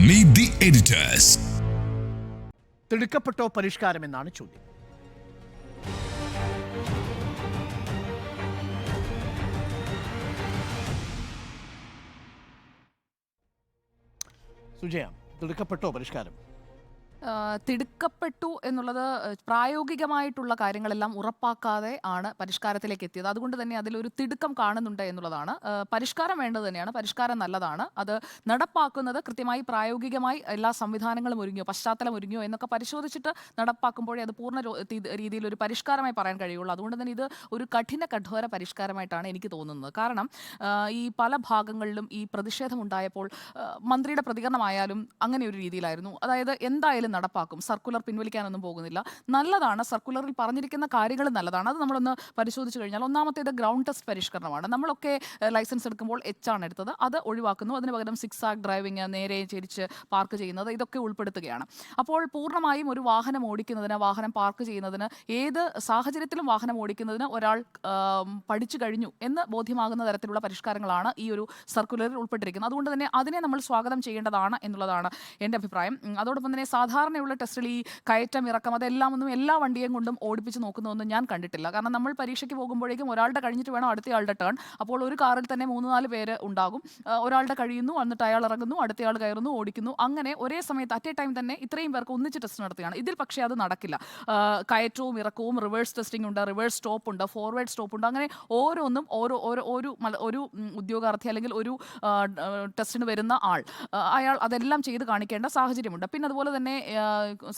Meet the editors. തിടുക്കപ്പെട്ടോ പരിഷ്കാരം എന്നാണ് ചോദ്യം സുജയ തിടുക്കപ്പെട്ടോ പരിഷ്കാരം തിടുക്കപ്പെട്ടു എന്നുള്ളത് പ്രായോഗികമായിട്ടുള്ള കാര്യങ്ങളെല്ലാം ഉറപ്പാക്കാതെ ആണ് പരിഷ്കാരത്തിലേക്ക് എത്തിയത്. അതുകൊണ്ട് തന്നെ അതിലൊരു തിടുക്കം കാണുന്നുണ്ട് എന്നുള്ളതാണ്. പരിഷ്കാരം വേണ്ടത് തന്നെയാണ്. പരിഷ്കാരം നല്ലതാണ്. അത് നടപ്പാക്കുന്നത് കൃത്യമായി പ്രായോഗികമായി എല്ലാ സംവിധാനങ്ങളും ഒരുങ്ങിയോ പശ്ചാത്തലം ഒരുങ്ങിയോ എന്നൊക്കെ പരിശോധിച്ചിട്ട് നടപ്പാക്കുമ്പോഴേ അത് പൂർണ രീതിയിൽ ഒരു പരിഷ്കാരമായി പറയാൻ കഴിയുള്ളൂ. അതുകൊണ്ട് തന്നെ ഇത് ഒരു കഠിന കഠോര പരിഷ്കാരമായിട്ടാണ് എനിക്ക് തോന്നുന്നത്. കാരണം ഈ പല ഭാഗങ്ങളിലും ഈ പ്രതിഷേധമുണ്ടായപ്പോൾ മന്ത്രിയുടെ പ്രതികരണമായാലും അങ്ങനെ ഒരു രീതിയിലായിരുന്നു. അതായത് എന്തായാലും നടപ്പാക്കും. സർക്കുലർ പിൻവലിക്കാനൊന്നും പോകുന്നില്ല. നല്ലതാണ്. സർക്കുലറിൽ പറഞ്ഞിരിക്കുന്ന കാര്യങ്ങൾ നല്ലതാണ്. അത് നമ്മളൊന്ന് പരിശോധിച്ച് കഴിഞ്ഞാൽ ഒന്നാമത്തേത് ഗ്രൗണ്ട് ടെസ്റ്റ് പരിഷ്കരണമാണ്. നമ്മളൊക്കെ ലൈസൻസ് എടുക്കുമ്പോൾ എച്ച് ആണ് എടുത്തത്. അത് ഒഴിവാക്കുന്നു. അതിന് പകരം സിക്സ് ആക് ഡ്രൈവിംഗ് നേരെ ചിരിച്ച് പാർക്ക് ചെയ്യുന്നത് ഇതൊക്കെ ഉൾപ്പെടുത്തുകയാണ്. അപ്പോൾ പൂർണമായും ഒരു വാഹനം ഓടിക്കുന്നതിന് വാഹനം പാർക്ക് ചെയ്യുന്നതിന് ഏത് സാഹചര്യത്തിലും വാഹനം ഓടിക്കുന്നതിന് ഒരാൾ പഠിച്ചു കഴിഞ്ഞു എന്ന് ബോധ്യമാകുന്ന തരത്തിലുള്ള പരിഷ്കാരങ്ങളാണ് ഈ ഒരു സർക്കുലറിൽ ഉൾപ്പെട്ടിരിക്കുന്നത്. അതുകൊണ്ട് തന്നെ അതിനെ നമ്മൾ സ്വാഗതം ചെയ്യേണ്ടതാണ് എന്നുള്ളതാണ് എന്റെ അഭിപ്രായം. അതോടൊപ്പം തന്നെ സാധാരണയുള്ള ടെസ്റ്റിൽ ഈ കയറ്റം ഇറക്കം അതെല്ലാം ഒന്നും എല്ലാ വണ്ടിയും കൊണ്ടും ഓടിപ്പിച്ച് നോക്കുന്നതൊന്നും ഞാൻ കണ്ടിട്ടില്ല. കാരണം നമ്മൾ പരീക്ഷയ്ക്ക് പോകുമ്പോഴേക്കും ഒരാളുടെ കഴിഞ്ഞിട്ട് വേണം അടുത്തയാളുടെ ടേൺ അപ്പോൾ ഒരു കാറിൽ തന്നെ മൂന്ന് നാല് പേര് ഉണ്ടാകും. ഒരാളുടെ കഴിയുന്നു എന്നിട്ട് അയാൾ ഇറങ്ങുന്നു അടുത്തയാൾ കയറുന്നു ഓടിക്കുന്നു. അങ്ങനെ ഒരേ സമയത്ത് അറ്റ് ടൈം തന്നെ ഇത്രയും പേർക്ക് ഒന്നിച്ച് ടെസ്റ്റ് നടത്തുകയാണ്. ഇതിൽ പക്ഷേ അത് നടക്കില്ല. കയറ്റവും ഇറക്കവും റിവേഴ്സ് ടെസ്റ്റിംഗ് ഉണ്ട് റിവേഴ്സ് സ്റ്റോപ്പ് ഉണ്ട് ഫോർവേഡ് സ്റ്റോപ്പ് ഉണ്ട്. അങ്ങനെ ഓരോന്നും ഓരോ ഓരോ ഒരു ഒരു ഉദ്യോഗാർത്ഥി അല്ലെങ്കിൽ ഒരു ടെസ്റ്റിന് വരുന്ന ആൾ. അയാൾ അതെല്ലാം ചെയ്ത് കാണിക്കേണ്ട സാഹചര്യമുണ്ട്. പിന്നെ അതുപോലെ തന്നെ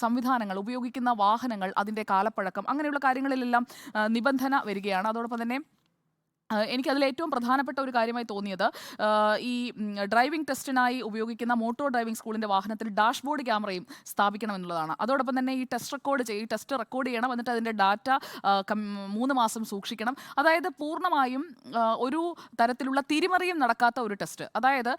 സംവിധാനങ്ങൾ ഉപയോഗിക്കുന്ന വാഹനങ്ങൾ അതിന്റെ കാലപ്പഴക്കം അങ്ങനെയുള്ള കാര്യങ്ങളിലെല്ലാം നിബന്ധന വരികയാണ്. അതോടൊപ്പം തന്നെ എനിക്കതിൽ ഏറ്റവും പ്രധാനപ്പെട്ട ഒരു കാര്യമായി തോന്നിയത് ഈ ഡ്രൈവിംഗ് ടെസ്റ്റിനായി ഉപയോഗിക്കുന്ന മോട്ടോർ ഡ്രൈവിംഗ് സ്കൂളിന്റെ വാഹനത്തിൽ ഡാഷ്ബോർഡ് ക്യാമറയും സ്ഥാപിക്കണം എന്നുള്ളതാണ്. അതോടൊപ്പം തന്നെ ഈ ടെസ്റ്റ് റെക്കോർഡ് ചെയ്യും ടെസ്റ്റ് റെക്കോർഡ് ചെയ്യണം എന്നിട്ട് അതിന്റെ ഡാറ്റ മൂന്ന് മാസം സൂക്ഷിക്കണം. അതായത് പൂർണമായും ഒരു തരത്തിലുള്ള തിരിമറിയും നടക്കാത്ത ഒരു ടെസ്റ്റ്. അതായത്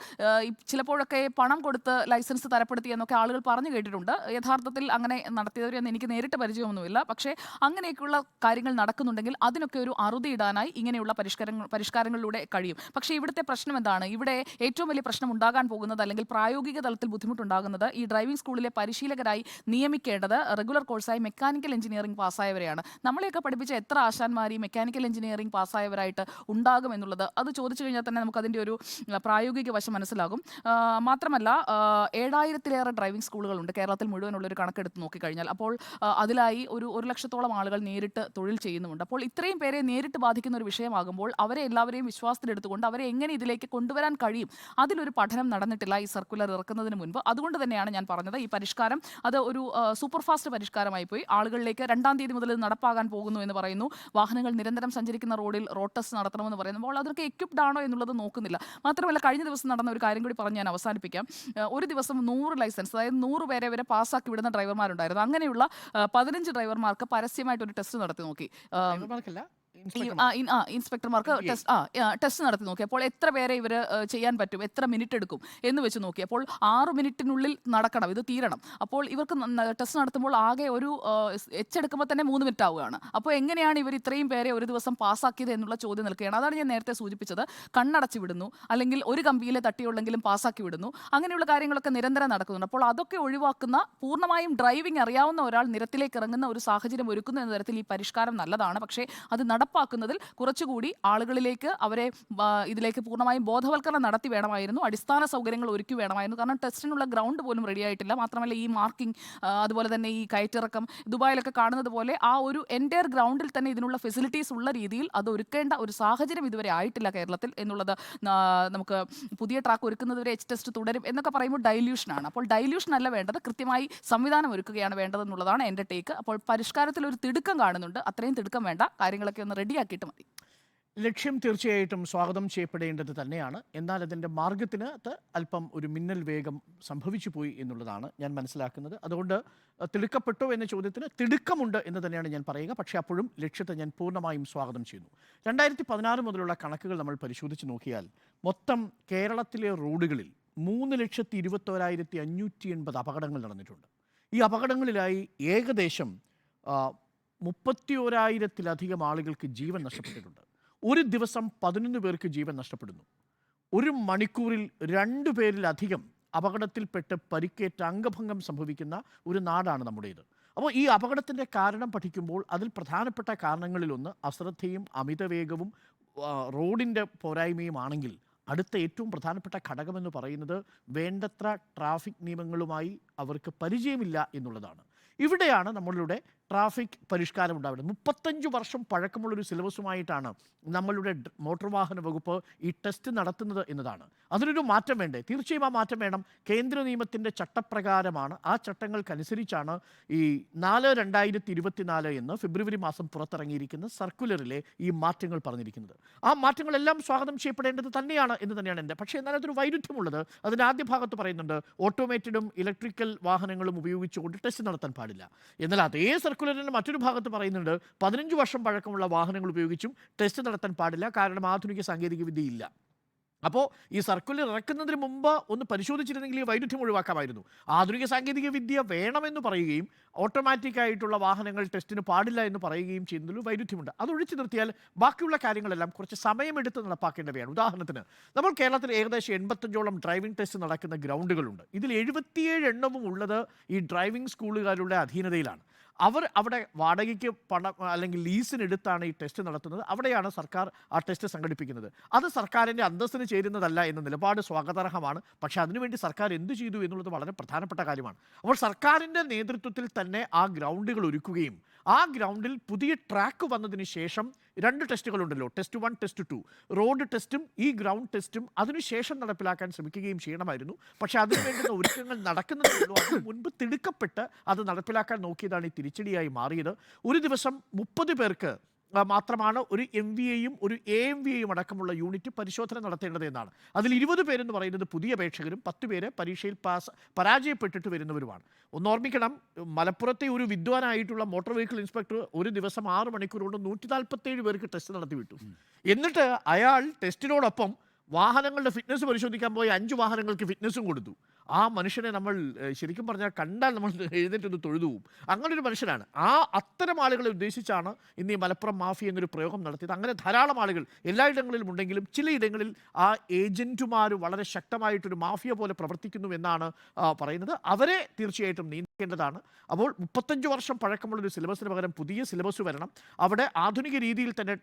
ഈ ചിലപ്പോഴൊക്കെ പണം കൊടുത്ത് ലൈസൻസ് തരപ്പെടുത്തി എന്നൊക്കെ ആളുകൾ പറഞ്ഞു കേട്ടിട്ടുണ്ട്. യഥാർത്ഥത്തിൽ അങ്ങനെ നടത്തിയവരെന്ന് എനിക്ക് നേരിട്ട് പരിചയമൊന്നുമില്ല. പക്ഷേ അങ്ങനെയൊക്കെയുള്ള കാര്യങ്ങൾ നടക്കുന്നുണ്ടെങ്കിൽ അതിനൊക്കെ ഒരു അറുതിയിടാനായി ഇങ്ങനെയുള്ള ഇങ്ങനെയുള്ള പരിഷ്കാരങ്ങൾ പരിഷ്കാരങ്ങളിലൂടെ കഴിയും. പക്ഷേ ഇവിടുത്തെ പ്രശ്നം എന്താണ്? ഇവിടെ ഏറ്റവും വലിയ പ്രശ്നം ഉണ്ടാകാൻ പോകുന്നത് അല്ലെങ്കിൽ പ്രായോഗിക തലത്തിൽ ബുദ്ധിമുട്ടുണ്ടാകുന്നത് ഈ ഡ്രൈവിംഗ് സ്കൂളിലെ പരിശീലകരായി നിയമിക്കേണ്ടത് റെഗുലർ കോഴ്സായി മെക്കാനിക്കൽ എഞ്ചിനീയറിംഗ് പാസ്സായവരെയാണ്. നമ്മളെയൊക്കെ പഠിപ്പിച്ച എത്ര ആശാന്മാർ ഈ മെക്കാനിക്കൽ എഞ്ചിനീയറിംഗ് പാസ്സായവരായിട്ട് ഉണ്ടാകും എന്നുള്ളത് അത് ചോദിച്ചു കഴിഞ്ഞാൽ തന്നെ നമുക്ക് അതിന്റെ ഒരു പ്രായോഗിക വശം മനസ്സിലാകും. മാത്രമല്ല ഏഴായിരത്തിലേറെ ഡ്രൈവിംഗ് സ്കൂളുകളുണ്ട് കേരളത്തിൽ മുഴുവനുള്ള ഒരു കണക്കെടുത്ത് നോക്കിക്കഴിഞ്ഞാൽ. അപ്പോൾ അതിലായി ഒരു ഒരു ലക്ഷത്തോളം ആളുകൾ നേരിട്ട് തൊഴിൽ ചെയ്യുന്നുമുണ്ട്. അപ്പോൾ ഇത്രയും പേരെ നേരിട്ട് ബാധിക്കുന്ന ഒരു വിഷയമാകുമ്പോൾ അവരെ എല്ലാവരെയും വിശ്വാസത്തിലെടുത്തുകൊണ്ട് അവരെ എങ്ങനെ ഇതിലേക്ക് കൊണ്ടുവരാൻ കഴിയും? അതിലൊരു പഠനം നടന്നിട്ടില്ല ഈ സർക്കുലർ ഇറക്കുന്നതിന് മുൻപ്. അതുകൊണ്ട് തന്നെയാണ് ഞാൻ പറഞ്ഞത് ഈ പരിഷ്കാരം. അത് ഒരു സൂപ്പർ ഫാസ്റ്റ് പരിഷ്കാരമായി പോയി. ആളുകളിലേക്ക് രണ്ടാം തീയതി മുതൽ നടപ്പാകാൻ പോകുന്നു എന്ന് പറയുന്നു. വാഹനങ്ങൾ നിരന്തരം സഞ്ചരിക്കുന്ന റോഡിൽ റോഡ് ടെസ്റ്റ് നടത്തണമെന്ന് പറയുന്നു. അപ്പോൾ അതൊക്കെ എക്യുപ്ഡ് ആണോ എന്നുള്ളത് നോക്കുന്നില്ല. മാത്രമല്ല കഴിഞ്ഞ ദിവസം നടന്ന ഒരു കാര്യം കൂടി പറഞ്ഞ് ഞാൻ അവസാനിപ്പിക്കാം. ഒരു ദിവസം നൂറ് ലൈസൻസ് അതായത് നൂറ് പേരെ വരെ പാസ്സാക്കി വിടുന്ന ഡ്രൈവർമാരുണ്ടായിരുന്നു. അങ്ങനെയുള്ള പതിനഞ്ച് ഡ്രൈവർമാർക്ക് പരസ്യമായിട്ട് ഒരു ടെസ്റ്റ് നടത്തി നോക്കി. ഈ ആ, ഇൻ- ആ, ഇൻസ്പെക്ടർമാർക്ക് ടെസ്റ്റ് ആ ആ, ടെസ്റ്റ് നടത്തി നോക്കിയപ്പോൾ എത്ര പേരെ ഇവർ ചെയ്യാൻ പറ്റും? എത്ര മിനിറ്റ് എടുക്കും? എന്ന് വെച്ച് നോക്കിയപ്പോൾ ആറ് മിനിറ്റിനുള്ളിൽ നടക്കണം. ഇത് തീരണം. അപ്പോൾ ഇവർക്ക് ടെസ്റ്റ് നടത്തുമ്പോൾ ആകെ ഒരു എച്ച് എടുക്കുമ്പോൾ തന്നെ മൂന്ന് മിനിറ്റ് ആവുകയാണ് അപ്പോൾ എങ്ങനെയാണ് ഇവർ ഇത്രയും പേരെ ഒരു ദിവസം പാസ്സാക്കിയത് എന്നുള്ള ചോദ്യം നിൽക്കുകയാണ്. അതാണ് ഞാൻ നേരത്തെ സൂചിപ്പിച്ചത്. കണ്ണടച്ച് വിടുന്നു. അല്ലെങ്കിൽ ഒരു കമ്പിയിലെ തട്ടിയുള്ളെങ്കിലും പാസ്സാക്കി വിടുന്നു. അങ്ങനെയുള്ള കാര്യങ്ങളൊക്കെ നിരന്തരം നടക്കുന്നുണ്ട്. അപ്പോൾ അതൊക്കെ ഒഴിവാക്കുന്ന പൂർണമായും ഡ്രൈവിംഗ് അറിയാവുന്ന ഒരാൾ നിരത്തിലേക്ക് ഇറങ്ങുന്ന ഒരു സാഹചര്യം ഒരുക്കുന്ന എന്ന തരത്തിൽ ഈ പരിഷ്കാരം നല്ലതാണ്. പക്ഷേ അത് നടപ്പാക്കുന്നതിൽ കുറച്ചുകൂടി ആളുകളിലേക്ക് അവരെ ഇതിലേക്ക് പൂർണമായും ബോധവൽക്കരണം നടത്തി വേണമായിരുന്നു. അടിസ്ഥാന സൗകര്യങ്ങൾ ഒരുക്കി വേണമായിരുന്നു. കാരണം ടെസ്റ്റിനുള്ള ഗ്രൗണ്ട് പോലും റെഡി ആയിട്ടില്ല. മാത്രമല്ല ഈ മാർക്കിംഗ് അതുപോലെ തന്നെ ഈ കയറ്റിറക്കം ദുബായിലൊക്കെ കാണുന്നത് പോലെ ആ ഒരു എന്റയർ ഗ്രൗണ്ടിൽ തന്നെ ഇതിനുള്ള ഫെസിലിറ്റീസ് ഉള്ള രീതിയിൽ അത് ഒരുക്കേണ്ട ഒരു സാഹചര്യം ഇതുവരെ ആയിട്ടില്ല കേരളത്തിൽ എന്നുള്ളത് നമുക്ക് പുതിയ ട്രാക്ക് ഒരുക്കുന്നതുവരെ എച്ച് ടെസ്റ്റ് തുടരും എന്നൊക്കെ പറയുമ്പോൾ ഡൈല്യൂഷനാണ് അപ്പോൾ ഡൈല്യൂഷൻ അല്ല വേണ്ടത്. കൃത്യമായി സംവിധാനം ഒരുക്കുകയാണ് വേണ്ടതെന്നുള്ളതാണ് എന്റെ ടേക്ക് അപ്പോൾ പരിഷ്കാരത്തിൽ ഒരു തിടുക്കം കാണുന്നുണ്ട്. അത്രയും തിടുക്കം വേണ്ട. കാര്യങ്ങളൊക്കെ ഒന്ന് റെഡിയാക്കിയിട്ട് മതി. ലക്ഷ്യം തീർച്ചയായിട്ടും സ്വാഗതം ചെയ്യപ്പെടേണ്ടത് തന്നെയാണ്. എന്നാൽ അതിന്റെ മാർഗത്തിനകത്ത് അല്പം ഒരു മിന്നൽ വേഗം സംഭവിച്ചു പോയി എന്നുള്ളതാണ് ഞാൻ മനസ്സിലാക്കുന്നത്. അതുകൊണ്ട് തിടുക്കപ്പെട്ടു എന്ന ചോദ്യത്തിന് തിടുക്കമുണ്ട് എന്ന് തന്നെയാണ് ഞാൻ പറയുക. പക്ഷേ അപ്പോഴും ലക്ഷ്യത്തെ ഞാൻ പൂർണമായും സ്വാഗതം ചെയ്യുന്നു. രണ്ടായിരത്തി പതിനാറ് മുതലുള്ള കണക്കുകൾ നമ്മൾ പരിശോധിച്ച് നോക്കിയാൽ മൊത്തം കേരളത്തിലെ റോഡുകളിൽ മൂന്ന് ലക്ഷത്തി ഇരുപത്തോരായിരത്തി അഞ്ഞൂറ്റി എൺപത് അപകടങ്ങൾ നടന്നിട്ടുണ്ട്. ഈ അപകടങ്ങളിലായി ഏകദേശം മുപ്പത്തി ഓരായിരത്തിലധികം ആളുകൾക്ക് ജീവൻ നഷ്ടപ്പെട്ടിട്ടുണ്ട്. ഒരു ദിവസം പതിനൊന്ന് പേർക്ക് ജീവൻ നഷ്ടപ്പെടുന്നു. ഒരു മണിക്കൂറിൽ രണ്ടു പേരിലധികം അപകടത്തിൽപ്പെട്ട് പരിക്കേറ്റ അംഗഭംഗം സംഭവിക്കുന്ന ഒരു നാടാണ് നമ്മുടേത്. അപ്പോൾ ഈ അപകടത്തിന്റെ കാരണം പഠിക്കുമ്പോൾ അതിൽ പ്രധാനപ്പെട്ട കാരണങ്ങളിലൊന്ന് അശ്രദ്ധയും അമിതവേഗവും റോഡിന്റെ പോരായ്മയും ആണെങ്കിൽ അടുത്ത ഏറ്റവും പ്രധാനപ്പെട്ട ഘടകമെന്ന് പറയുന്നത് വേണ്ടത്ര ട്രാഫിക് നിയമങ്ങളുമായി അവർക്ക് പരിചയമില്ല എന്നുള്ളതാണ്. ഇവിടെയാണ് നമ്മളുടെ ട്രാഫിക് പരിഷ്കാരം ഉണ്ടാവുന്നത്. മുപ്പത്തഞ്ച് വർഷം പഴക്കമുള്ളൊരു സിലബസുമായിട്ടാണ് നമ്മളുടെ മോട്ടോർ വാഹന വകുപ്പ് ഈ ടെസ്റ്റ് നടത്തുന്നത് എന്നതാണ്. അതിനൊരു മാറ്റം വേണ്ടേ? തീർച്ചയായും ആ മാറ്റം വേണം. കേന്ദ്ര നിയമത്തിന്റെ ചട്ടപ്രകാരമാണ്. ആ ചട്ടങ്ങൾക്കനുസരിച്ചാണ് ഈ നാല് രണ്ടായിരത്തി ഇരുപത്തിനാല് എന്ന് ഫെബ്രുവരി മാസം പുറത്തിറങ്ങിയിരിക്കുന്ന സർക്കുലറിലെ ഈ മാറ്റങ്ങൾ പറഞ്ഞിരിക്കുന്നത്. ആ മാറ്റങ്ങളെല്ലാം സ്വാഗതം ചെയ്യപ്പെടേണ്ടത് തന്നെയാണ് എന്ന് തന്നെയാണ് എന്റെ. പക്ഷേ എന്നാൽ അതൊരു വൈരുദ്ധ്യമുള്ളത്. അതിന്റെ ആദ്യ ഭാഗത്ത് പറയുന്നുണ്ട് ഓട്ടോമേറ്റഡും ഇലക്ട്രിക്കൽ വാഹനങ്ങളും ഉപയോഗിച്ചുകൊണ്ട് ടെസ്റ്റ് നടത്താൻ പാടില്ല. എന്നാൽ അതേ സർക്കുലറിന്റെ മറ്റൊരു ഭാഗത്ത് പറയുന്നുണ്ട് പതിനഞ്ച് വർഷം പഴക്കമുള്ള വാഹനങ്ങൾ ഉപയോഗിച്ചും ടെസ്റ്റ് നടത്താൻ പാടില്ല കാരണം ആധുനിക സാങ്കേതികവിദ്യ ഇല്ല അപ്പോൾ ഈ സർക്കുലർ ഇറക്കുന്നതിന് മുമ്പ് ഒന്ന് പരിശോധിച്ചിരുന്നെങ്കിൽ ഈ വൈരുദ്ധ്യം ഒഴിവാക്കാമായിരുന്നു. ആധുനിക സാങ്കേതിക വിദ്യ വേണമെന്ന് പറയുകയും ഓട്ടോമാറ്റിക് ആയിട്ടുള്ള വാഹനങ്ങൾ ടെസ്റ്റിന് പാടില്ല എന്ന് പറയുകയും ചെയ്യുന്നതിൽ വൈരുദ്ധ്യമുണ്ട്. അത് ഒഴിച്ചു നിർത്തിയാൽ ബാക്കിയുള്ള കാര്യങ്ങളെല്ലാം കുറച്ച് സമയമെടുത്ത് നടപ്പാക്കേണ്ടവയാണ്. ഉദാഹരണത്തിന് നമ്മൾ കേരളത്തിൽ ഏകദേശം എൺപത്തഞ്ചോളം ഡ്രൈവിംഗ് ടെസ്റ്റ് നടക്കുന്ന ഗ്രൗണ്ടുകളുണ്ട് ഇതിൽ എഴുപത്തിയേഴ് എണ്ണവും ഉള്ളത് ഈ ഡ്രൈവിംഗ് സ്കൂളുകാരുടെ അധീനതയിലാണ്. അവർ അവിടെ വാടകയ്ക്ക് പണം അല്ലെങ്കിൽ ലീസിനെടുത്താണ് ഈ ടെസ്റ്റ് നടത്തുന്നത്. അവിടെയാണ് സർക്കാർ ആ ടെസ്റ്റ് സംഘടിപ്പിക്കുന്നത്. അത് സർക്കാരിന്റെ അന്തസ്സിന് ചേരുന്നതല്ല എന്ന നിലപാട് സ്വാഗതാർഹമാണ്. പക്ഷേ അതിനുവേണ്ടി സർക്കാർ എന്ത് ചെയ്തു എന്നുള്ളത് വളരെ പ്രധാനപ്പെട്ട കാര്യമാണ്. അപ്പോൾ സർക്കാരിന്റെ നേതൃത്വത്തിൽ തന്നെ ആ ഗ്രൗണ്ടുകൾ ഒരുക്കുകയും ആ ഗ്രൗണ്ടിൽ പുതിയ ട്രാക്ക് വന്നതിന് ശേഷം രണ്ട് ടെസ്റ്റുകളുണ്ടല്ലോ test one test two road ടെസ്റ്റും ഈ ഗ്രൗണ്ട് ടെസ്റ്റും അതിനുശേഷം നടപ്പിലാക്കാൻ ശ്രമിക്കുകയും ചെയ്യണമായിരുന്നു. പക്ഷേ അതിന് വേണ്ടുന്ന ഒരുക്കങ്ങൾ നടക്കുന്നതേ ഉള്ളൂ. അതിന് മുൻപ് തിടുക്കപ്പെട്ട് അത് നടപ്പിലാക്കാൻ നോക്കിയതാണ് ഈ തിരിച്ചടിയായി മാറിയത്. ഒരു ദിവസം മുപ്പത് പേർക്ക് മാത്രമാണ് ഒരു എം വി എയും ഒരു എ എം വി എയും അടക്കമുള്ള യൂണിറ്റ് പരിശോധന നടത്തേണ്ടത് എന്നാണ്. അതിൽ ഇരുപത് പേരെന്ന് പറയുന്നത് പുതിയ അപേക്ഷകരും പത്ത് പേര് പരീക്ഷയിൽ പാസ് പരാജയപ്പെട്ടിട്ട് വരുന്നവരുമാണ്. ഒന്ന് ഓർമ്മിക്കണം മലപ്പുറത്തെ ഒരു വിദ്വാനായിട്ടുള്ള മോട്ടോർ വെഹിക്കിൾ ഇൻസ്പെക്ടർ ഒരു ദിവസം ആറ് മണിക്കൂർ കൊണ്ട് നൂറ്റി നാൽപ്പത്തേഴ് പേർക്ക് ടെസ്റ്റ് നടത്തി വിട്ടു. എന്നിട്ട് അയാൾ ടെസ്റ്റിനോടൊപ്പം വാഹനങ്ങളുടെ ഫിറ്റ്നസ് പരിശോധിക്കാൻ പോയി അഞ്ച് വാഹനങ്ങൾക്ക് ഫിറ്റ്നസും കൊടുത്തു. ആ മനുഷ്യനെ നമ്മൾ ശരിക്കും പറഞ്ഞാൽ കണ്ടാൽ നമ്മൾ എഴുന്നേറ്റൊന്ന് തൊഴുതു പോവും. അങ്ങനെ ഒരു മനുഷ്യനാണ്. ആ അത്തരം ആളുകളെ ഉദ്ദേശിച്ചാണ് ഇന്ന് ഈ മലപ്പുറം മാഫി എന്നൊരു പ്രയോഗം നടത്തിയത്. അങ്ങനെ ധാരാളം ആളുകൾ എല്ലായിടങ്ങളിലും ഉണ്ടെങ്കിലും ചിലയിടങ്ങളിൽ ആ ഏജന്റുമാർ വളരെ ശക്തമായിട്ടൊരു മാഫിയ പോലെ പ്രവർത്തിക്കുന്നു എന്നാണ് പറയുന്നത്. അവരെ തീർച്ചയായിട്ടും നിയന്ത്രിക്കേണ്ടതാണ്. അപ്പോൾ മുപ്പത്തഞ്ച് വർഷം പഴക്കമുള്ള ഒരു സിലബസിന് പകരം പുതിയ സിലബസ് വരണം. അവിടെ ആധുനിക രീതിയിൽ തന്നെ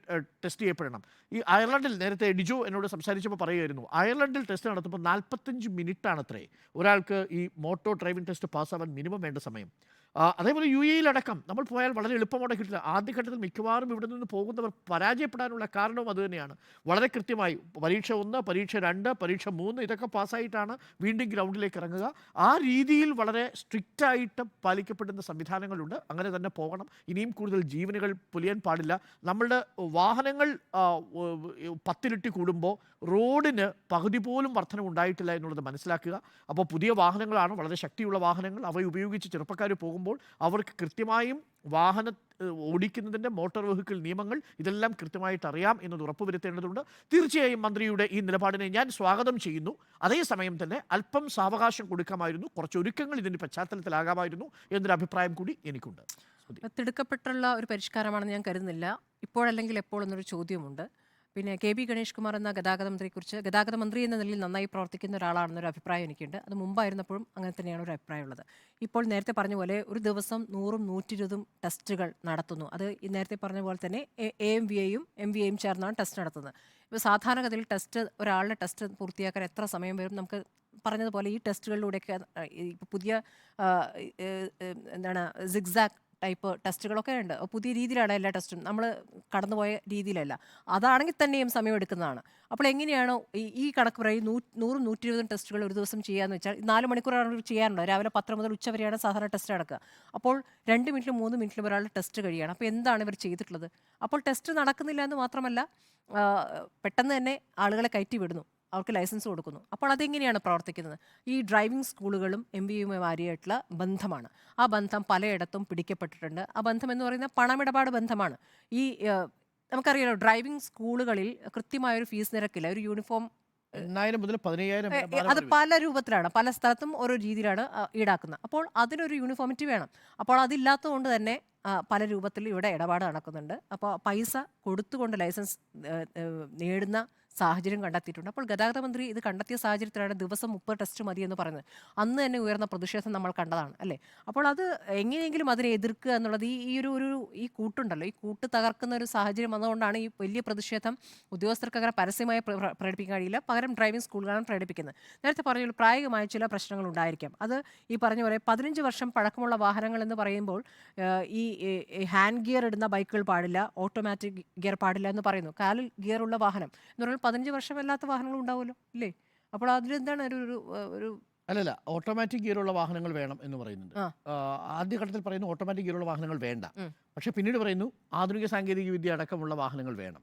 ടെസ്റ്റ് ചെയ്യപ്പെടണം. ഈ അയർലൻഡിൽ നേരത്തെ ഡിജോ എന്നോട് സംസാരിച്ചപ്പോൾ പറയുമായിരുന്നു അയർലൻഡിൽ ടെസ്റ്റ് നടത്തുമ്പോൾ നാൽപ്പത്തഞ്ച് മിനിറ്റാണ് അത്രേ ഒരാൾക്ക് ഈ മോട്ടോ ഡ്രൈവിംഗ് ടെസ്റ്റ് പാസ്സാവാൻ മിനിമം വേണ്ട സമയം. അതേപോലെ യു എയിലടക്കം നമ്മൾ പോയാൽ വളരെ എളുപ്പമോടെ കിട്ടില്ല ആദ്യഘട്ടത്തിൽ മിക്കവാറും ഇവിടെ നിന്ന് പോകുന്നവർ പരാജയപ്പെടാനുള്ള കാരണവും അതുതന്നെയാണ് വളരെ കൃത്യമായി പരീക്ഷ ഒന്ന് പരീക്ഷ രണ്ട് പരീക്ഷ മൂന്ന് ഇതൊക്കെ പാസ്സായിട്ടാണ് വീണ്ടും ഗ്രൗണ്ടിലേക്ക് ഇറങ്ങുക. ആ രീതിയിൽ വളരെ സ്ട്രിക്റ്റായിട്ട് പാലിക്കപ്പെടുന്ന സംവിധാനങ്ങളുണ്ട്. അങ്ങനെ തന്നെ പോകണം. ഇനിയും കൂടുതൽ ജീവനുകൾ പൊലിയാൻ പാടില്ല. നമ്മളുടെ വാഹനങ്ങൾ പത്തിരട്ടി കൂടുമ്പോൾ റോഡിന് പകുതി പോലും വർധനം ഉണ്ടായിട്ടില്ല എന്നുള്ളത് മനസ്സിലാക്കുക. അപ്പോൾ പുതിയ വാഹനങ്ങളാണ് വളരെ ശക്തിയുള്ള വാഹനങ്ങൾ അവ ഉപയോഗിച്ച് ചെറുപ്പക്കാർ പോകുമ്പോൾ അവർക്ക് കൃത്യമായും വാഹന ഓടിക്കുന്നതിന്റെ മോട്ടോർ വെഹിക്കിൾ നിയമങ്ങൾ ഇതെല്ലാം കൃത്യമായിട്ട് അറിയാം എന്നത് ഉറപ്പുവരുത്തേണ്ടതുണ്ട്. തീർച്ചയായും മന്ത്രിയുടെ ഈ നിലപാടിനെ ഞാൻ സ്വാഗതം ചെയ്യുന്നു. അതേസമയം തന്നെ അല്പം സാവകാശം കൊടുക്കാമായിരുന്നു. കുറച്ച് ഒരുക്കങ്ങൾ ഇതിന്റെ പശ്ചാത്തലത്തിലാകാമായിരുന്നു എന്നൊരു അഭിപ്രായം കൂടി എനിക്കുണ്ട്. തിടുക്കപ്പെട്ടുള്ള ഒരു പരിഷ്കാരമാണെന്ന് ഞാൻ കരുതുന്നില്ല. ഇപ്പോഴല്ലെങ്കിൽ എപ്പോൾ എന്നൊരു ചോദ്യമുണ്ട്. പിന്നെ കെ ബി ഗണേഷ് കുമാർ എന്ന ഗതാഗത മന്ത്രിയെക്കുറിച്ച് ഗതാഗത മന്ത്രി എന്ന നിലയിൽ നന്നായി പ്രവർത്തിക്കുന്ന ഒരാളാണെന്നൊരു അഭിപ്രായം എനിക്കുണ്ട്. അത് മുമ്പായിരുന്നപ്പോഴും അങ്ങനെ തന്നെയാണ് ഒരു അഭിപ്രായമുള്ളത്. ഇപ്പോൾ നേരത്തെ പറഞ്ഞ പോലെ ഒരു ദിവസം നൂറും നൂറ്റി ഇരുപതും ടെസ്റ്റുകൾ നടത്തുന്നു. അത് നേരത്തെ പറഞ്ഞ പോലെ തന്നെ എ എം വി എയും എം വി എയും ചേർന്നാണ് ടെസ്റ്റ് നടത്തുന്നത്. ഇപ്പോൾ സാധാരണഗതിയിൽ ടെസ്റ്റ് ഒരാളുടെ ടെസ്റ്റ് പൂർത്തിയാക്കാൻ എത്ര സമയം വരും? നമുക്ക് പറഞ്ഞതുപോലെ ഈ ടെസ്റ്റുകളിലൂടെയൊക്കെ പുതിയ എന്താണ് സിഗ്സാക് ടൈപ്പ് ടെസ്റ്റുകളൊക്കെ ഉണ്ട്. പുതിയ രീതിയിലാണ് എല്ലാ ടെസ്റ്റും. നമ്മൾ കടന്നുപോയ രീതിയിലല്ല. അതാണെങ്കിൽ തന്നെയും സമയം എടുക്കുന്നതാണ്. അപ്പോൾ എങ്ങനെയാണ് ഈ കണക്ക് പറയും നൂറും നൂറ്റി ഇരുപതും ടെസ്റ്റുകൾ ഒരു ദിവസം ചെയ്യാന്ന് വെച്ചാൽ നാല് മണിക്കൂറാണ് ചെയ്യാറുണ്ട്? രാവിലെ പത്ത് മുതൽ ഉച്ച വരെയാണ് സാധാരണ ടെസ്റ്റ് നടക്കുക. അപ്പോൾ രണ്ട് മിനിറ്റിലും മൂന്ന് മിനിറ്റിലും ഒരാളുടെ ടെസ്റ്റ് കഴിയുകയാണ് അപ്പോൾ എന്താണ് ഇവർ ചെയ്തിട്ടുള്ളത്? അപ്പോൾ ടെസ്റ്റ് നടക്കുന്നില്ല എന്ന് മാത്രമല്ല പെട്ടെന്ന് തന്നെ ആളുകളെ കയറ്റി വിടുന്നു. അവർക്ക് ലൈസൻസ് കൊടുക്കുന്നു. അപ്പോൾ അതെങ്ങനെയാണ് പ്രവർത്തിക്കുന്നത്? ഈ ഡ്രൈവിംഗ് സ്കൂളുകളും എം ബി യുമാരിയായിട്ടുള്ള ബന്ധമാണ്. ആ ബന്ധം പലയിടത്തും പിടിക്കപ്പെട്ടിട്ടുണ്ട്. ആ ബന്ധം എന്ന് പറയുന്ന പണമിടപാട് ബന്ധമാണ്. ഈ നമുക്കറിയാലോ ഡ്രൈവിംഗ് സ്കൂളുകളിൽ കൃത്യമായൊരു ഫീസ് നിരക്കില്ല. ഒരു യൂണിഫോം എണ്ണായിരം മുതൽ പതിനയ്യായിരം അത് പല രൂപത്തിലാണ്. പല സ്ഥലത്തും ഓരോ രീതിയിലാണ് ഈടാക്കുന്നത്. അപ്പോൾ അതിനൊരു യൂണിഫോമിറ്റി വേണം. അപ്പോൾ അതില്ലാത്തതുകൊണ്ട് തന്നെ പല രൂപത്തിൽ ഇവിടെ ഇടപാട് നടക്കുന്നുണ്ട്. അപ്പോൾ പൈസ കൊടുത്തുകൊണ്ട് ലൈസൻസ് നേടുന്ന സാഹചര്യം കണ്ടെത്തിയിട്ടുണ്ട്. അപ്പോൾ ഗതാഗത മന്ത്രി ഇത് കണ്ടെത്തിയ സാഹചര്യത്തിലാണ് ദിവസം മുപ്പത് ടെസ്റ്റ് മതി എന്ന് പറയുന്നത് അന്ന് തന്നെ ഉയർന്ന പ്രതിഷേധം നമ്മൾ കണ്ടതാണ് അല്ലേ? അപ്പോൾ അത് എങ്ങനെയെങ്കിലും അതിനെ എതിർക്കുക എന്നുള്ളത് ഈ ഒരു ഒരു ഈ കൂട്ടുണ്ടല്ലോ. ഈ കൂട്ട് തകർക്കുന്ന ഒരു സാഹചര്യം വന്നതുകൊണ്ടാണ് ഈ വലിയ പ്രതിഷേധം ഉദ്യോഗസ്ഥർക്ക് അങ്ങനെ പരസ്യമായി പ്ര- പ്ര- പ്രകടിപ്പിക്കാൻ കഴിയില്ല. പകരം ഡ്രൈവിംഗ് സ്കൂളുകളാണ് പ്രകടിപ്പിക്കുന്നത്. നേരത്തെ പറഞ്ഞ പ്രായോഗികമായ ചില പ്രശ്നങ്ങൾ ഉണ്ടായിരിക്കാം. അത് ഈ പറഞ്ഞ പോലെ പതിനഞ്ച് വർഷം പഴക്കമുള്ള വാഹനങ്ങൾ എന്ന് പറയുമ്പോൾ ഈ ഹാൻഡ് ഗിയർ ഇടുന്ന ബൈക്കുകൾ പാടില്ല ഓട്ടോമാറ്റിക് ഗിയർ പാടില്ല എന്ന് പറയുന്നു. കാലിൽ ഗിയർ ഉള്ള വാഹനം എന്ന് പറഞ്ഞാൽ പതിനഞ്ച് വർഷമല്ലാത്ത വാഹനങ്ങൾ ഉണ്ടാവുമല്ലോ ഇല്ലേ? അപ്പോൾ അതിലെന്താണ് ഒരു ഒരു അല്ലല്ല ഓട്ടോമാറ്റിക് ഗിയറുള്ള വാഹനങ്ങൾ വേണം എന്ന് പറയുന്നുണ്ട്. ആദ്യ ഘട്ടത്തിൽ ആദ്യഘട്ടത്തിൽ പറയുന്നു ഓട്ടോമാറ്റിക് ഗിയറുള്ള വാഹനങ്ങൾ വേണ്ട. പക്ഷെ പിന്നീട് പറയുന്നു ആധുനിക സാങ്കേതിക വിദ്യ അടക്കമുള്ള വാഹനങ്ങൾ വേണം.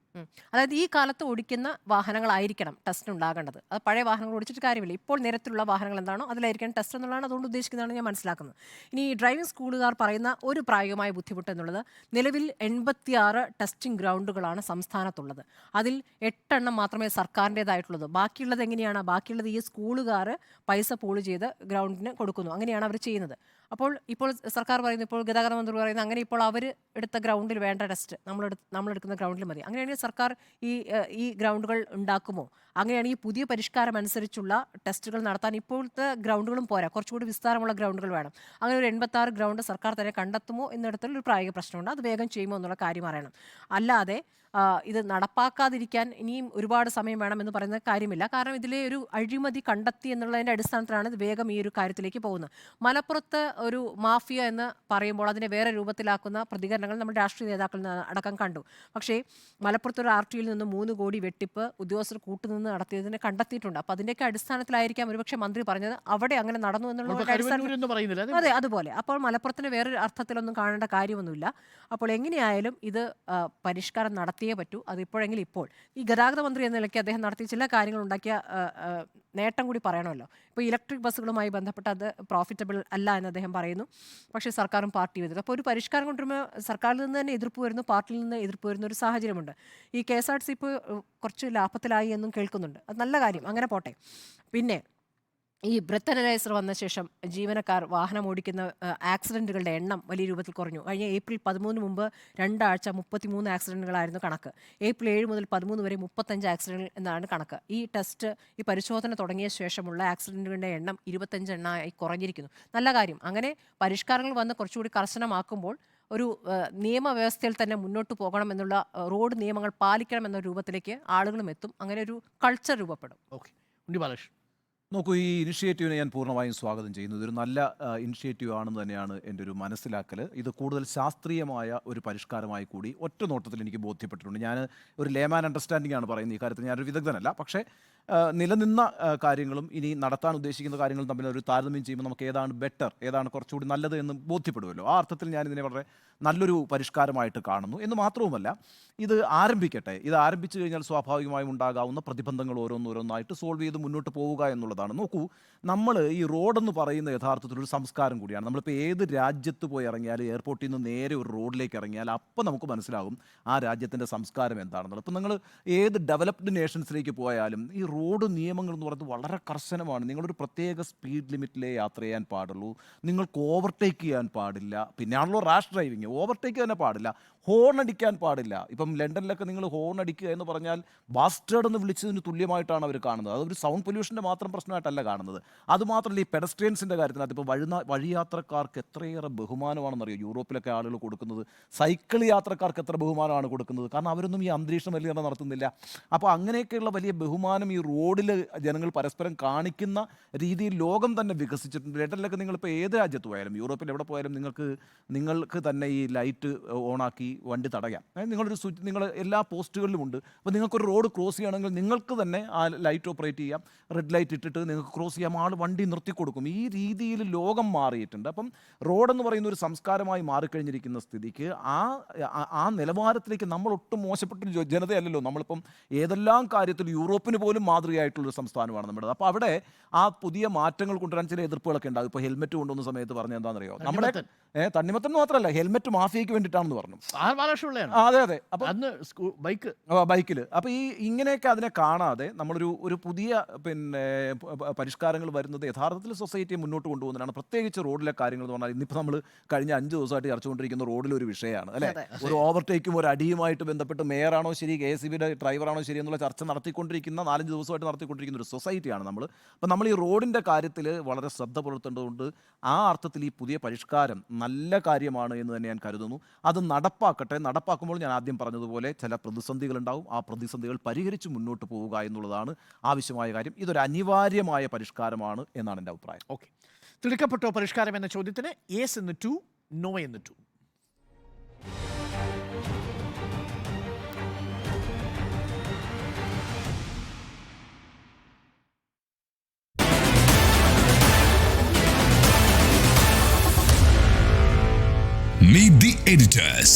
അതായത് ഈ കാലത്ത് ഓടിക്കുന്ന വാഹനങ്ങളായിരിക്കണം ടെസ്റ്റ് ഉണ്ടാകേണ്ടത്. അത് പഴയ വാഹനങ്ങൾ ഓടിച്ചിട്ട് കാര്യമില്ല. ഇപ്പോൾ നിരത്തിലുള്ള വാഹനങ്ങൾ എന്താണോ അതിലായിരിക്കണം ടെസ്റ്റ് എന്നുള്ളതാണ് അതുകൊണ്ട് ഉദ്ദേശിക്കുന്നതാണ് ഞാൻ മനസ്സിലാക്കുന്നത് ഇനി ഡ്രൈവിംഗ് സ്കൂളുകാർ പറയുന്ന ഒരു പ്രായോഗികമായ ബുദ്ധിമുട്ട് എന്നുള്ളത് നിലവിൽ എൺപത്തിയാറ് ടെസ്റ്റിംഗ് ഗ്രൗണ്ടുകളാണ് സംസ്ഥാനത്തുള്ളത്. അതിൽ എട്ടെണ്ണം മാത്രമേ സർക്കാരിന്റെതായിട്ടുള്ളത്. ബാക്കിയുള്ളത് എങ്ങനെയാണ്? ബാക്കിയുള്ളത് ഈ സ്കൂളുകാർ പൈസ പൂൾ ചെയ്ത് ഗ്രൗണ്ടിന് കൊടുക്കുന്നു. അങ്ങനെയാണ് അവർ ചെയ്യുന്നത്. അപ്പോൾ ഇപ്പോൾ സർക്കാർ പറയുന്നു ഇപ്പോൾ ഗതാഗത മന്ത്രി പറയുന്നു അങ്ങനെ ഇപ്പോൾ അവർ എടുത്ത ഗ്രൗണ്ടിൽ വേണ്ട ടെസ്റ്റ് നമ്മൾ എടുക്കുന്ന ഗ്രൗണ്ടിൽ മതി. അങ്ങനെയാണെങ്കിൽ സർക്കാർ ഈ ഈ ഗ്രൗണ്ടുകൾ ഉണ്ടാക്കുമോ? അങ്ങനെയാണെങ്കിൽ പുതിയ പരിഷ്കാരം അനുസരിച്ചുള്ള ടെസ്റ്റുകൾ നടത്താൻ ഇപ്പോഴത്തെ ഗ്രൗണ്ടുകളും പോരാ. കുറച്ചുകൂടി വിസ്താരമുള്ള ഗ്രൗണ്ടുകൾ വേണം. അങ്ങനെ ഒരു എൺപത്താറ് ഗ്രൗണ്ട് സർക്കാർ തന്നെ കണ്ടെത്തുമോ എന്നിടത്തിൽ ഒരു പ്രായോഗിക പ്രശ്നമുണ്ട്. അത് വേഗം ചെയ്യുമോ എന്നുള്ള കാര്യം അറിയണം. അല്ലാതെ ഇത് നടപ്പാക്കാതിരിക്കാൻ ഇനിയും ഒരുപാട് സമയം വേണം എന്ന് പറയുന്ന കാര്യമില്ല. കാരണം ഇതിലെ ഒരു അഴിമതി കണ്ടെത്തി എന്നുള്ളതിന്റെ അടിസ്ഥാനത്തിലാണ് ഇത് വേഗം ഈ ഒരു കാര്യത്തിലേക്ക് പോകുന്നത്. മലപ്പുറത്ത് ഒരു മാഫിയ എന്ന് പറയുമ്പോൾ അതിനെ വേറെ രൂപത്തിലാക്കുന്ന പ്രതികരണങ്ങൾ നമ്മുടെ രാഷ്ട്രീയ നേതാക്കളിൽ അടക്കം കണ്ടു. പക്ഷേ മലപ്പുറത്ത് ഒരു ആർ ടിയിൽ നിന്ന് മൂന്ന് കോടി വെട്ടിപ്പ് ഉദ്യോഗസ്ഥർ കൂട്ടുനിന്ന് നടത്തിയതിനെ കണ്ടെത്തിയിട്ടുണ്ട്. അപ്പൊ അതിന്റെയൊക്കെ അടിസ്ഥാനത്തിലായിരിക്കാം ഒരുപക്ഷെ മന്ത്രി പറഞ്ഞത് അവിടെ അങ്ങനെ നടന്നു എന്നുള്ള അതെ. അതുപോലെ. അപ്പോൾ മലപ്പുറത്തിന് വേറൊരു അർത്ഥത്തിലൊന്നും കാണേണ്ട കാര്യമൊന്നുമില്ല. അപ്പോൾ എങ്ങനെയായാലും ഇത് പരിഷ്കാരം നടത്തിയേ പറ്റൂ. അത് ഇപ്പോഴെങ്കിലും ഇപ്പോൾ. ഈ ഗതാഗത മന്ത്രി എന്ന നിലയ്ക്ക് അദ്ദേഹം നടത്തിയ ചില കാര്യങ്ങൾ ഉണ്ടാക്കിയ നേട്ടം കൂടി പറയണമല്ലോ. ഇപ്പോൾ ഇലക്ട്രിക് ബസ്സുകളുമായി ബന്ധപ്പെട്ട് അത് പ്രോഫിറ്റബിൾ അല്ല എന്ന് അദ്ദേഹം പറയുന്നു. പക്ഷേ സർക്കാരും പാർട്ടി എതിർത്ത് അപ്പോൾ ഒരു പരിഷ്കാരം കൊണ്ടുവരുമ്പോൾ സർക്കാരിൽ നിന്ന് തന്നെ എതിർപ്പ് വരുന്നു പാർട്ടിയിൽ നിന്ന് എതിർപ്പ് വരുന്ന ഒരു സാഹചര്യമുണ്ട്. ഈ K S R T C ഇപ്പോൾ കുറച്ച് ലാഭത്തിലായി എന്നും കേൾക്കുന്നുണ്ട് അത് നല്ല കാര്യം. അങ്ങനെ പോട്ടെ. പിന്നെ ഈ ബ്രത്ത് വന്ന ശേഷം ജീവനക്കാർ വാഹനം ഓടിക്കുന്ന ആക്സിഡന്റുകളുടെ എണ്ണം വലിയ രൂപത്തിൽ കുറഞ്ഞു. കഴിഞ്ഞ ഏപ്രിൽ പതിമൂന്ന് മുമ്പ് രണ്ടാഴ്ച മുപ്പത്തിമൂന്ന് ആക്സിഡന്റുകളായിരുന്നു കണക്ക്. ഏപ്രിൽ ഏഴ് മുതൽ പതിമൂന്ന് വരെ മുപ്പത്തഞ്ച് ആക്സിഡന്റ് എന്നാണ് കണക്ക്. ഈ ടെസ്റ്റ് ഈ പരിശോധന തുടങ്ങിയ ശേഷമുള്ള ആക്സിഡന്റുകളുടെ എണ്ണം ഇരുപത്തഞ്ച് എണ്ണമായി കുറഞ്ഞിരിക്കുന്നു. നല്ല കാര്യം. അങ്ങനെ പരിഷ്കാരങ്ങൾ വന്ന് കുറച്ചുകൂടി കർശനമാക്കുമ്പോൾ ഒരു നിയമവ്യവസ്ഥയിൽ തന്നെ മുന്നോട്ട് പോകണം എന്നുള്ള റോഡ് നിയമങ്ങൾ പാലിക്കണം എന്ന രൂപത്തിലേക്ക് ആളുകളും എത്തും. അങ്ങനെ ഒരു കൾച്ചർ രൂപപ്പെടും. ഓക്കെ. ഉണ്ണി ബാലകൃഷ്ണൻ. നോക്കൂ ഈ ഇനിഷ്യേറ്റീവിനെ ഞാൻ പൂർണമായും സ്വാഗതം ചെയ്യുന്നു. ഇതൊരു നല്ല ഇനിഷ്യേറ്റീവ് ആണെന്ന് തന്നെയാണ് എന്റെ ഒരു മനസ്സിലാക്കൽ ഇത് കൂടുതൽ ശാസ്ത്രീയമായ ഒരു പരിഷ്കാരമായി കൂടി ഒറ്റ നോട്ടത്തിൽ എനിക്ക് ബോധ്യപ്പെട്ടിട്ടുണ്ട്. ഞാൻ ഒരു ലേമാൻ അണ്ടർസ്റ്റാൻഡിംഗ് ആണ് പറയുന്നത് ഈ കാര്യത്തിൽ. ഞാനൊരു വിദഗ്ധനല്ല. പക്ഷേ നിലനിന്ന കാര്യങ്ങളും ഇനി നടത്താൻ ഉദ്ദേശിക്കുന്ന കാര്യങ്ങളും തമ്മിൽ ഒരു താരതമ്യം ചെയ്യുമ്പോൾ നമുക്ക് ഏതാണ് ബെറ്റർ ഏതാണ് കുറച്ചുകൂടി നല്ലത് എന്ന് ബോധ്യപ്പെടുമല്ലോ. ആ അർത്ഥത്തിൽ ഞാൻ ഇതിനെ വളരെ നല്ലൊരു പരിഷ്കാരമായിട്ട് കാണുന്നു. എന്ന് മാത്രവുമല്ല ഇത് ആരംഭിക്കട്ടെ. ഇത് ആരംഭിച്ചു കഴിഞ്ഞാൽ സ്വാഭാവികമായും ഉണ്ടാകാവുന്ന പ്രതിബന്ധങ്ങൾ ഓരോന്നോരോന്നായിട്ട് സോൾവ് ചെയ്ത് മുന്നോട്ട് പോവുക എന്നുള്ളതാണ്. നോക്കൂ നമ്മൾ ഈ റോഡെന്ന് പറയുന്ന യഥാർത്ഥത്തിൽ ഒരു സംസ്കാരം കൂടിയാണ്. നമ്മളിപ്പോൾ ഏത് രാജ്യത്ത് പോയി ഇറങ്ങിയാൽ എയർപോർട്ടിൽ നിന്ന് നേരെ ഒരു റോഡിലേക്ക് ഇറങ്ങിയാൽ അപ്പം നമുക്ക് മനസ്സിലാകും ആ രാജ്യത്തിന്റെ സംസ്കാരം എന്താണെന്നുള്ളത്. ഇപ്പം നിങ്ങൾ ഏത് ഡെവലപ്ഡ് നേഷൻസിലേക്ക് പോയാലും ഈ റോഡ് നിയമങ്ങൾ എന്ന് പറയുന്നത് വളരെ കർശനമാണ്. നിങ്ങളൊരു പ്രത്യേക സ്പീഡ് ലിമിറ്റിലേ യാത്ര ചെയ്യാൻ പാടുള്ളൂ. നിങ്ങൾക്ക് ഓവർടേക്ക് ചെയ്യാൻ പാടില്ല. പിന്നെയാണല്ലോ റാഷ് ഡ്രൈവിങ്. ഓവർടേക്ക് തന്നെ പാടില്ല. ഹോൺ അടിക്കാൻ പാടില്ല. ഇപ്പം ലണ്ടനിലൊക്കെ നിങ്ങൾ ഹോൺ അടിക്കുക എന്ന് പറഞ്ഞാൽ ബാസ്റ്റേഡ് എന്ന് വിളിച്ചതിന് തുല്യമായിട്ടാണ് അവർ കാണുന്നത്. അതൊരു സൗണ്ട് പൊല്യൂഷന്റെ മാത്രം പ്രശ്നമായിട്ടല്ല കാണുന്നത്. അതുമാത്രമല്ല ഈ പെഡസ്ട്രിയൻസിന്റെ കാര്യത്തിനകത്ത് ഇപ്പോൾ വഴുന്ന വഴിയാത്രക്കാർക്ക് എത്രയേറെ ബഹുമാനമാണെന്നറിയോ? യൂറോപ്പിലൊക്കെ ആളുകൾ കൊടുക്കുന്നത്. സൈക്കിൾ യാത്രക്കാർക്ക് എത്ര ബഹുമാനമാണ് കൊടുക്കുന്നത്. കാരണം അവരൊന്നും ഈ അന്തരീക്ഷ മലിനീകരണം നടത്തുന്നില്ല. അപ്പോൾ അങ്ങനെയൊക്കെയുള്ള വലിയ ബഹുമാനം ഈ റോഡിൽ ജനങ്ങൾ പരസ്പരം കാണിക്കുന്ന രീതിയിൽ ലോകം തന്നെ വികസിച്ചിട്ടുണ്ട്. ലണ്ടനിലൊക്കെ നിങ്ങളിപ്പോൾ ഏത് രാജ്യത്ത് പോയാലും യൂറോപ്പിൽ എവിടെ പോയാലും നിങ്ങൾക്ക് നിങ്ങൾക്ക് തന്നെ ഈ ലൈറ്റ് ഓണാക്കി വണ്ടി തടയാം. നിങ്ങളൊരു സ്വിച്ച് നിങ്ങൾ എല്ലാ പോസ്റ്റുകളിലും ഉണ്ട്. അപ്പോൾ നിങ്ങൾക്കൊരു റോഡ് ക്രോസ് ചെയ്യണമെങ്കിൽ നിങ്ങൾക്ക് തന്നെ ആ ലൈറ്റ് ഓപ്പറേറ്റ് ചെയ്യാം. റെഡ് ലൈറ്റ് ഇട്ടിട്ട് നിങ്ങൾക്ക് ക്രോസ് ചെയ്യാം. ആൾ വണ്ടി നിർത്തി കൊടുക്കും. ഈ രീതിയിൽ ലോകം മാറിയിട്ടുണ്ട്. അപ്പം റോഡെന്ന് പറയുന്ന ഒരു സംസ്കാരമായി മാറിക്കഴിഞ്ഞിരിക്കുന്ന സ്ഥിതിക്ക് ആ ആ- നിലവാരത്തിലേക്ക് നമ്മൾ ഒട്ടും മോശപ്പെട്ട ജനതയല്ലല്ലോ. നമ്മളിപ്പം ഏതെല്ലാം കാര്യത്തിൽ യൂറോപ്പിന് പോലും മാതൃകയായിട്ടുള്ളൊരു സംസ്ഥാനമാണ് നമ്മുടെ. അപ്പോൾ അവിടെ ആ പുതിയ മാറ്റങ്ങൾ കൊണ്ടുവരാൻ ചില എതിർപ്പുകളൊക്കെ ഉണ്ടാകും. ഇപ്പോൾ ഹെൽമെറ്റ് കൊണ്ടുവന്ന സമയത്ത് പറഞ്ഞ എന്താണെന്നറിയോ? നമ്മുടെ തണ്ണിമത്തം മാത്രമല്ല. ഹെൽമെറ്റ് മാഫിയയ്ക്ക് വേണ്ടിയിട്ടാണെന്ന് പറഞ്ഞു. ആ, അതെ അതെ. അപ്പൊ അന്ന് ബൈക്ക്. ബൈക്കിൽ അപ്പോൾ ഈ ഇങ്ങനെയൊക്കെ അതിനെ കാണാതെ നമ്മളൊരു ഒരു പുതിയ പിന്നെ പരിഷ്കാരങ്ങൾ വരുന്നത് യഥാർത്ഥത്തിൽ സൊസൈറ്റിയെ മുന്നോട്ട് കൊണ്ടുപോകുന്നതാണ് പ്രത്യേകിച്ച് റോഡിലെ കാര്യങ്ങൾ എന്ന് പറഞ്ഞാൽ ഇന്നിപ്പോൾ നമ്മൾ കഴിഞ്ഞ അഞ്ച് ദിവസമായിട്ട് ചർച്ചുകൊണ്ടിരിക്കുന്ന റോഡിൽ ഒരു വിഷയമാണ് അല്ലെ? ഒരു ഓവർടേക്കും ഒരു അടിയുമായിട്ട് ബന്ധപ്പെട്ട് മേയറാണോ ശരി കെ എസ് ബിയുടെ ഡ്രൈവറാണോ ശരി എന്നുള്ള ചർച്ച നടത്തിക്കൊണ്ടിരിക്കുന്ന നാലഞ്ച് ദിവസമായിട്ട് നടത്തിക്കൊണ്ടിരിക്കുന്ന ഒരു സൊസൈറ്റിയാണ് നമ്മൾ അപ്പം നമ്മൾ ഈ റോഡിന്റെ കാര്യത്തിൽ വളരെ ശ്രദ്ധ പുലർത്തേണ്ടതുകൊണ്ട് ആ അർത്ഥത്തിൽ ഈ പുതിയ പരിഷ്കാരം നല്ല കാര്യമാണ് എന്ന് തന്നെ ഞാൻ കരുതുന്നു. അത് നടപ്പാക്കട്ടെ. നടപ്പാക്കുമ്പോൾ ഞാൻ ആദ്യം പറഞ്ഞതുപോലെ ചില പ്രതിസന്ധികൾ ഉണ്ടാവും ആ പ്രതിസന്ധികൾ പരിഹരിച്ച് മുന്നോട്ട് പോവുക എന്നുള്ളതാണ് ആവശ്യമായ കാര്യം. ഇതൊരു അനിവാര്യമായ പരിഷ്കാരമാണ് എന്നാണ് എന്റെ അഭിപ്രായം. ഓക്കെ. തിടുക്കപ്പെട്ടോ പരിഷ്കാരം എന്ന ചോദ്യത്തിന് യെസ് എന്ന് ടു നോ എന്ന് ടു Meet the editors.